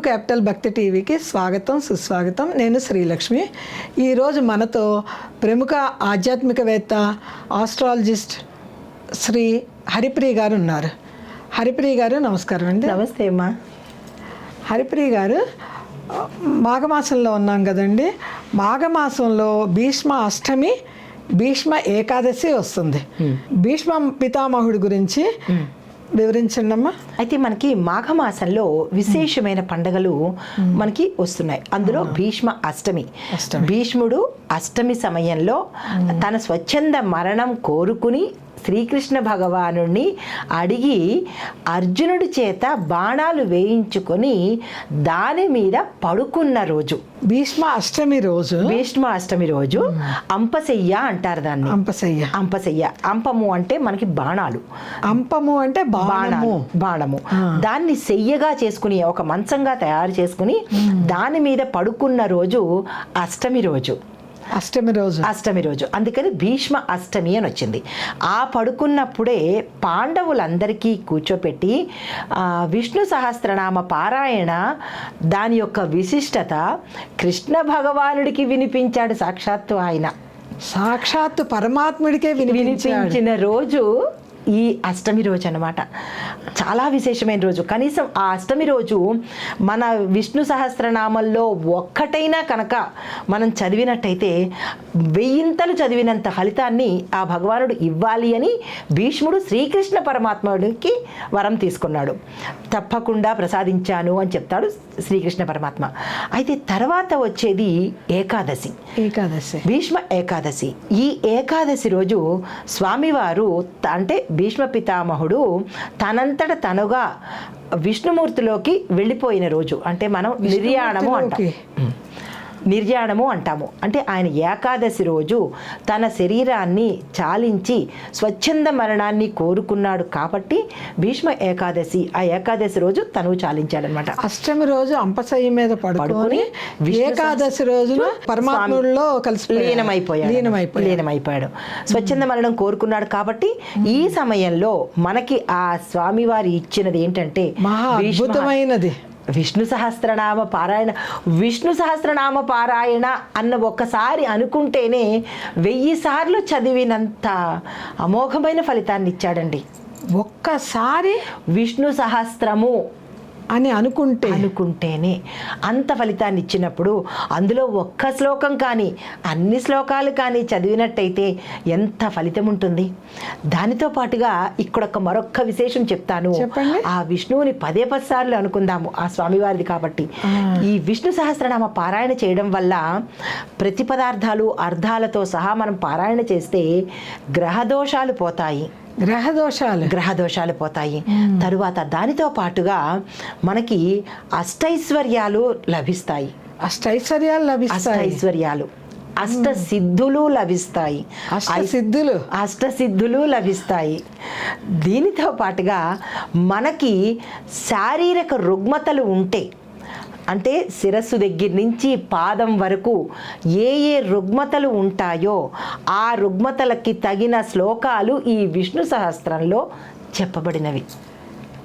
Capital భక్తి టీవీకి స్వాగతం సుస్వాగతం. నేను శ్రీలక్ష్మి. ఈరోజు మనతో ప్రముఖ ఆధ్యాత్మికవేత్త ఆస్ట్రాలజిస్ట్ శ్రీ హరిప్రియ గారు ఉన్నారు. హరిప్రియ గారు నమస్కారం అండి. నమస్తే అమ్మా. హరిప్రియ గారు మాఘమాసంలో ఉన్నాం కదండి. మాఘమాసంలో భీష్మ అష్టమి భీష్మ ఏకాదశి వస్తుంది. భీష్మ పితామహుడి గురించి వివరించండి అమ్మా అయితే మనకి మాఘమాసంలో విశేషమైన పండగలు మనకి వస్తున్నాయి. అందులో భీష్మ అష్టమి. అష్టమి. భీష్ముడు అష్టమి సమయంలో తన స్వచ్ఛంద మరణం కోరుకుని శ్రీకృష్ణ భగవాను అడిగి అర్జునుడి చేత బాణాలు వేయించుకొని దాని మీద పడుకున్న రోజు. భీష్మ అష్టమి రోజు. భీష్మ అష్టమి రోజు అంపశయ్య అంటారు దాన్ని. అంపసయ్య అంపశయ్య. అంపము అంటే మనకి బాణాలు. అంపము అంటే బాణము. బాణము. బాణము దాన్ని సెయ్యగా చేసుకుని ఒక మంచంగా తయారు చేసుకుని దాని మీద పడుకున్న రోజు అష్టమి రోజు. అష్టమి రోజు. అష్టమి రోజు. అందుకని భీష్మ అష్టమి అని వచ్చింది. ఆ పడుకున్నప్పుడే పాండవులందరికీ కూర్చోపెట్టి విష్ణు సహస్రనామ పారాయణ దాని యొక్క విశిష్టత కృష్ణ భగవానుడికి వినిపించాడు సాక్షాత్తు ఆయన. సాక్షాత్తు పరమాత్ముడికే వినిపించిన రోజు ఈ అష్టమి రోజు అన్నమాట. చాలా విశేషమైన రోజు. కనీసం ఆ అష్టమి రోజు మన విష్ణు సహస్రనామంలో ఒక్కటైనా కనుక మనం చదివినట్టయితే వెయ్యింతలు చదివినంత ఫలితాన్ని ఆ భగవానుడు ఇవ్వాలి అని భీష్ముడు శ్రీకృష్ణ పరమాత్ముడికి వరం తీసుకున్నాడు. తప్పకుండా ప్రసాదించాను అని చెప్తాడు శ్రీకృష్ణ పరమాత్మ. అయితే తర్వాత వచ్చేది ఏకాదశి. ఏకాదశి. భీష్మ ఏకాదశి. ఈ ఏకాదశి రోజు స్వామివారు అంటే భీష్మ పితామహుడు తనంతట తనుగా విష్ణుమూర్తిలోకి వెళ్ళిపోయిన రోజు అంటే మనం నిర్యాణము అంటాం. నిర్యాణము అంటాము. అంటే ఆయన ఏకాదశి రోజు తన శరీరాన్ని చాలించి స్వచ్ఛంద మరణాన్ని కోరుకున్నాడు కాబట్టి భీష్మ ఏకాదశి ఆ ఏకాదశి రోజు తను చాలించాడనమాట. అష్టమి రోజు అంపసయ్య మీద పడుకొని ఏకాదశి రోజున పరమాత్ముడిలో కలిసి లీనమైపోయాడు. లీనమైపోయాడు. స్వచ్ఛంద మరణం కోరుకున్నాడు కాబట్టి ఈ సమయంలో మనకి ఆ స్వామివారి ఇచ్చినది ఏంటంటే మహా అద్భుతమైనది. విష్ణు సహస్రనామ పారాయణ విష్ణు సహస్రనామ పారాయణ అన్న ఒక్కసారి అనుకుంటేనే వెయ్యి సార్లు చదివినంత అమోఘమైన ఫలితాన్ని ఇచ్చాడండి. ఒక్కసారి? విష్ణు సహస్రము అని అనుకుంటే. అనుకుంటేనే అంత ఫలితాన్ని ఇచ్చినప్పుడు అందులో ఒక్క శ్లోకం కానీ అన్ని శ్లోకాలు కానీ చదివినట్టయితే ఎంత ఫలితం ఉంటుంది దానితో పాటుగా ఇక్కడ ఒక మరొక్క విశేషం చెప్తాను. ఆ విష్ణువుని పదే పది సార్లు అనుకుందాము ఆ స్వామివారిది కాబట్టి. ఈ విష్ణు సహస్రనామ పారాయణ చేయడం వల్ల ప్రతి పదార్థాలు అర్థాలతో సహా మనం పారాయణ చేస్తే గ్రహదోషాలు పోతాయి. గ్రహ దోషాలు గ్రహ దోషాలు పోతాయి తరువాత దానితో పాటుగా మనకి అష్టైశ్వర్యాలు లభిస్తాయి. అష్టైశ్వర్యాలు లభిస్తాయి. అష్టైశ్వర్యాలు. అష్ట సిద్ధులు లభిస్తాయి. సిద్ధులు అష్ట సిద్ధులు లభిస్తాయి. దీనితో పాటుగా మనకి శారీరక రుగ్మతలు ఉంటే అంటే శిరస్సు దగ్గర నుంచి పాదం వరకు ఏ ఏ రుగ్మతలు ఉంటాయో ఆ రుగ్మతలకి తగిన శ్లోకాలు ఈ విష్ణు సహస్రంలో చెప్పబడినవి.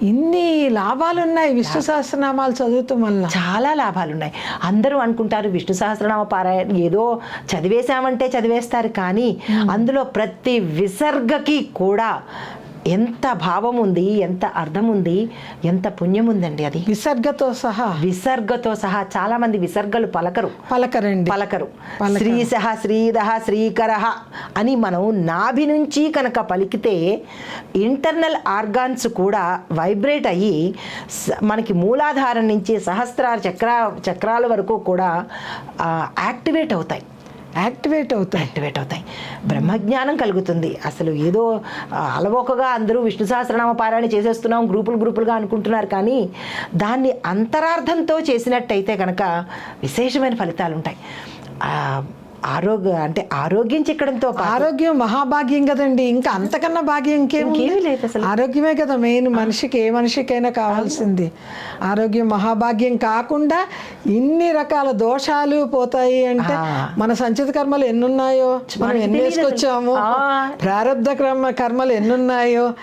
ఇన్ని లాభాలు ఉన్నాయి విష్ణు సహస్రనామాలు చదువుతాం వల్ల. చాలా లాభాలు ఉన్నాయి అందరూ అనుకుంటారు విష్ణు సహస్రనామ పారాయణ ఏదో చదివేశామంటే చదివేస్తారు కానీ అందులో ప్రతి విసర్గకి కూడా ఎంత భావం ఉంది ఎంత అర్థం ఉంది ఎంత పుణ్యం ఉందండి అది. విసర్గతో సహా. విసర్గతో సహా చాలా మంది విసర్గలు పలకరు. పలకరండి. పలకరు. పలకరు. శ్రీసహ శ్రీదహ శ్రీకర అని మనం నాభి నుంచి కనుక పలికితే ఇంటర్నల్ ఆర్గాన్స్ కూడా వైబ్రేట్ అయ్యి మనకి మూలాధారం నుంచి సహస్రార చక్ర చక్రాల వరకు కూడా యాక్టివేట్ అవుతాయి. యాక్టివేట్ అవుతాయి. యాక్టివేట్ అవుతాయి. బ్రహ్మజ్ఞానం కలుగుతుంది. అసలు ఏదో అలవోకగా అందరూ విష్ణు సహస్రనామ పారాయణ చేసేస్తున్నాం గ్రూపులు గ్రూపులుగా అనుకుంటున్నారు. కానీ దాన్ని అంతరార్థంతో చేసినట్టయితే కనుక విశేషమైన ఫలితాలు ఉంటాయి ఆరోగ్య అంటే ఆరోగ్యం చిక్కడంతో ఆరోగ్యం మహాభాగ్యం కదండి. ఇంకా అంతకన్నా భాగ్యం ఇంకేం ఇంకేమీ లేదు అసలు. ఆరోగ్యమే కదా మెయిన్. మనిషికి ఏ మనిషికైనా కావాల్సింది. ఆరోగ్యం మహాభాగ్యం కాకుండా ఇన్ని రకాల దోషాలు పోతాయి అంటే. మన సంచిత కర్మలు ఎన్నున్నాయో? మనం ఎన్ని. వేసుకొచ్చాము? ఆ. ప్రారంధ కర్మ కర్మలు ఎన్నున్నాయో?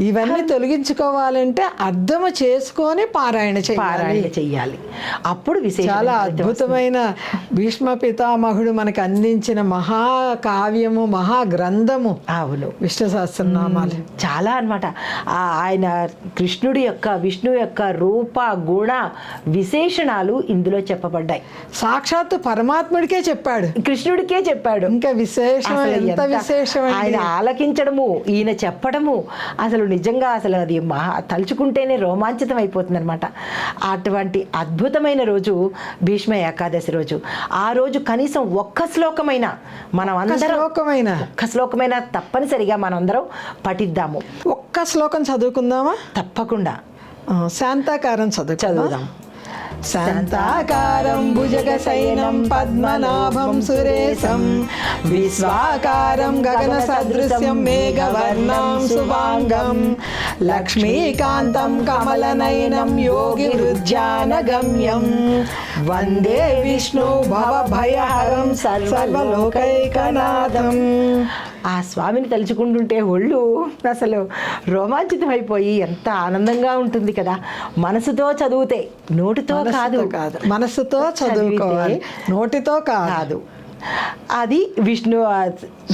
ఇవన్నీ తొలగించుకోవాలంటే అర్థము చేసుకొని పారాయణ చేయాలి. చెయ్యాలి అప్పుడు చాలా అద్భుతమైన భీష్మ పితామహుడు మనకు అందించిన మహాకావ్యము మహాగ్రంథము. అవును. విష్ణు సహస్రనామాలు చాలా అన్నమాట. ఆ ఆయన కృష్ణుడి యొక్క విష్ణు యొక్క రూప గుణ విశేషణాలు ఇందులో చెప్పబడ్డాయి. సాక్షాత్తు పరమాత్ముడికే చెప్పాడు. కృష్ణుడికే చెప్పాడు. ఇంకా విశేషం ఎంత- విశేషం ఆయన ఆలకించడము ఈయన చెప్పడము అసలు నిజంగా అసలు అది మహా తలుచుకుంటేనే రోమాంచితం అయిపోతుంది అనమాట అటువంటి అద్భుతమైన రోజు భీష్మ ఏకాదశి రోజు. ఆ రోజు కనీసం ఒక్క శ్లోకమైన మనం అందరం శ్లోకమైన ఒక్క శ్లోకమైన తప్పనిసరిగా మనందరం పఠిద్దాము. ఒక్క శ్లోకం చదువుకుందామా? తప్పకుండా. శాంతాకారం చదువుకుందాం చదువుదాం. శాంతాకారం భుజగశయనం పద్మనాభం సురేశం. విశ్వాకారం గగన సదృశ్యం మేఘవర్ణం శుభాంగం. లక్ష్మీకాంతం కమలనయనం యోగి హృద్యానగమ్యం వందే విష్ణు భవభయహరం సర్వలోకైకనాథం. ఆ స్వామిని తలుచుకుంటుంటే ఒళ్ళు అసలు రోమాంచితం అయిపోయి ఎంత ఆనందంగా ఉంటుంది కదా. మనసుతో చదివితే నోటితో కాదు. కాదు. మనసుతో చదువుకోవాలి. నోటితో కాదు. అది విష్ణు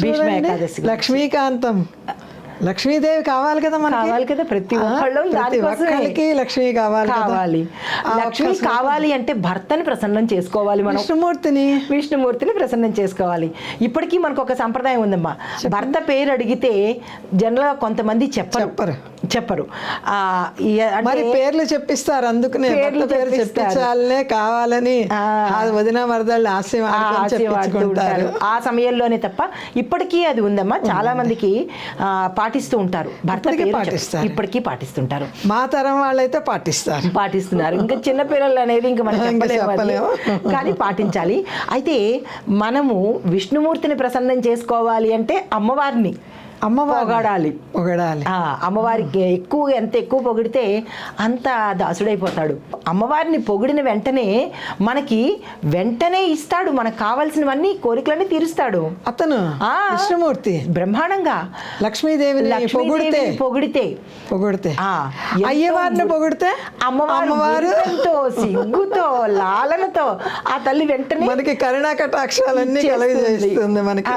భీష్మ ఏకాదశి లక్ష్మీకాంతం. లక్ష్మీదేవి కావాలి కదా మనకి? కావాలి కదా ప్రతి ఒక్కళ్ళు. ఒక్కరికి లక్ష్మి కావాలి. కావాలి. లక్ష్మి. కావాలి అంటే భర్తని ప్రసన్నం చేసుకోవాలి మనం. విష్ణుమూర్తిని? విష్ణుమూర్తిని ప్రసన్నం చేసుకోవాలి. ఇప్పటికీ మనకు ఒక సంప్రదాయం ఉందమ్మా. భర్త పేరు అడిగితే జనరల్గా కొంతమంది చెప్పరు. చెప్పరు. మరి పేర్లు చెప్పిస్తారు అందుకనే. పేర్లు పేరు. చెప్పించాలనే కావాలని వదిన మరదళ్ళు హాస్యం ఆ సమయంలోనే తప్ప ఇప్పటికీ అది ఉందమ్మా. చాలా మందికి ఆ, పాటిస్తూ ఉంటారు. భర్త ఇప్పటికీ పాటిస్తుంటారు. మా తరం వాళ్ళైతే పాటిస్తారు. పాటిస్తున్నారు. ఇంకా చిన్న పిల్లలు అనేది ఇంకా మనం. చెప్పలేము. కానీ పాటించాలి. అయితే మనము విష్ణుమూర్తిని ప్రసన్నం చేసుకోవాలి అంటే అమ్మవారిని. అమ్మవారు. పొగడాలి. పొగడాలి. అమ్మవారికి ఎక్కువ ఎంత ఎక్కువ పొగిడితే అంత దాసుడైపోతాడు. అమ్మవారిని పొగిడిన వెంటనే మనకి వెంటనే ఇస్తాడు. మనకు కావాల్సినవన్నీ కోరికలన్నీ తీరుస్తాడు. అతను ఆ. విష్ణుమూర్తి. బ్రహ్మాండంగా. లక్ష్మీదేవిని పొగిడితే. పొగిడితే. పొగిడితే. అయ్యవారిని పొగిడితే? అమ్మవారు సిగ్గుతో లాలనతో ఆ తల్లి వెంటనే మనకి కరుణా కటాక్షాలన్నీ. కలగజేస్తుంది మనకి.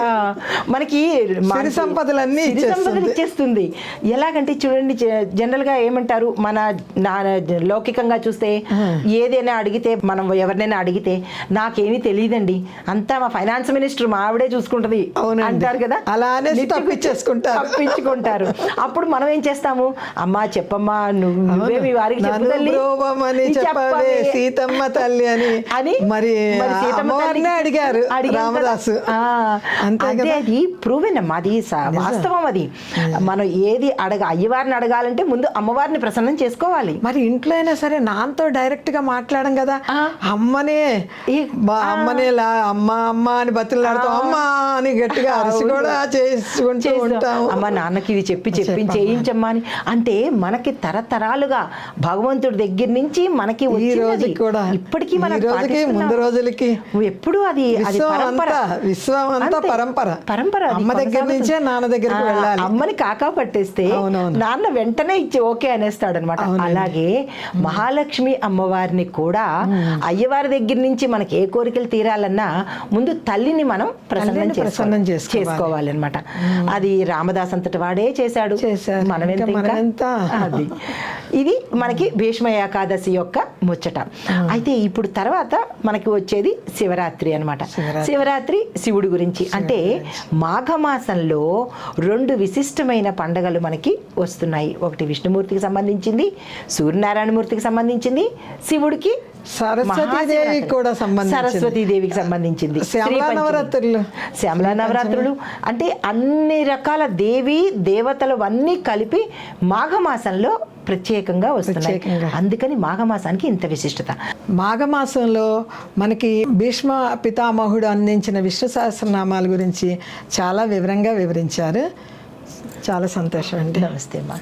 మనకి సంపదలన్నీ సంపదలు ఇచ్చేస్తుంది. ఎలాగంటే చూడండి జనరల్గా ఏమంటారు మన నా లౌకికంగా చూస్తే ఏదైనా అడిగితే మనం ఎవరినైనా అడిగితే నాకేమీ తెలియదండి. అంతా మా ఫైనాన్స్ మినిస్టర్ మా ఆవిడే చూసుకుంటది. అంటారు కదా? అలానే తప్పించేసుకుంటారు. తప్పించుకుంటారు. అప్పుడు మనం ఏం చేస్తాము? అమ్మా చెప్పమ్మా నువ్వు మీ వారికి చెప్పు నన్ను తల్లి. బ్రోవమని నీ చెప్పవే సీతమ్మ తల్లి అని. అని మరి అడిగారు. రామదాసు. ఆ, అంతే అదే ప్రూవెన్ అమ్మా. అది వాస్తవం అది మనం ఏది అడగ అయ్యవారిని అడగాలంటే ముందు అమ్మవారిని ప్రసన్నం చేసుకోవాలి మరి ఇంట్లో అయినా సరే నాన్నతో డైరెక్ట్గా మాట్లాడం కదా. అమ్మనే అమ్మనే అమ్మ అమ్మ అని బతులాడుతాం అమ్మ అని గట్టిగా అరిసి. కూడా చేసుకుంటూ. ఉంటాము అమ్మ నాన్నకి ఇది చెప్పి చెప్పి. చేయించమ్మా అని అంటే మనకి తరతరాలుగా భగవంతుడి దగ్గర నుంచి మనకి ఈ. రోజుకి కూడా ఇప్పటికీ మనం రోజుకి. ముందు రోజులకి ఎప్పుడు అది విశ్వం పరంపర అంతా. పరంపర పరంపర అమ్మ దగ్గర. నుంచే నాన్న దగ్గరికి ఆ, వెళ్ళాలి. అమ్మని కాకా పట్టేస్తే. నాన్న వెంటనే ఇచ్చి ఓకే అనేస్తాడు అనమాట అలాగే మహాలక్ష్మి అమ్మవారిని కూడా అయ్యవారి దగ్గర నుంచి మనకి ఏ కోరికలు తీరాలన్నా ముందు తల్లిని మనం ప్రసన్నం ప్రసన్నం చేసుకోవాలి. చేసుకోవాలి. చేసుకోవాలన్నమాట. అది రామదాస్ అంతటి వాడే చేశాడు? మనమెంత? అది. ఇది మనకి భీష్మ ఏకాదశి యొక్క ముచ్చట. అయితే ఇప్పుడు తర్వాత మనకి వచ్చేది శివరాత్రి అన్నమాట. శివరాత్రి. శివరాత్రి శివుడి గురించి. అంటే మాఘమాసంలో రెండు విశిష్టమైన పండగలు మనకి వస్తున్నాయి. ఒకటి విష్ణుమూర్తికి సంబంధించింది సూర్యనారాయణమూర్తికి సంబంధించింది శివుడికి సరస్వతీదేవి. కూడా. సరస్వతీదేవికి సంబంధించింది. నవరాత్రులు. శ్యామలా నవరాత్రులు అంటే అన్ని రకాల దేవి దేవతలు అన్నీ కలిపి మాఘమాసంలో ప్రత్యేకంగా వస్తున్నాయి. అందుకని మాఘమాసానికి ఇంత విశిష్టత మాఘమాసంలో మనకి భీష్మ పితామహుడు అందించిన విష్ణు సహస్రనామాల గురించి చాలా వివరంగా వివరించారు చాలా సంతోషం అండి నమస్తే అమ్మా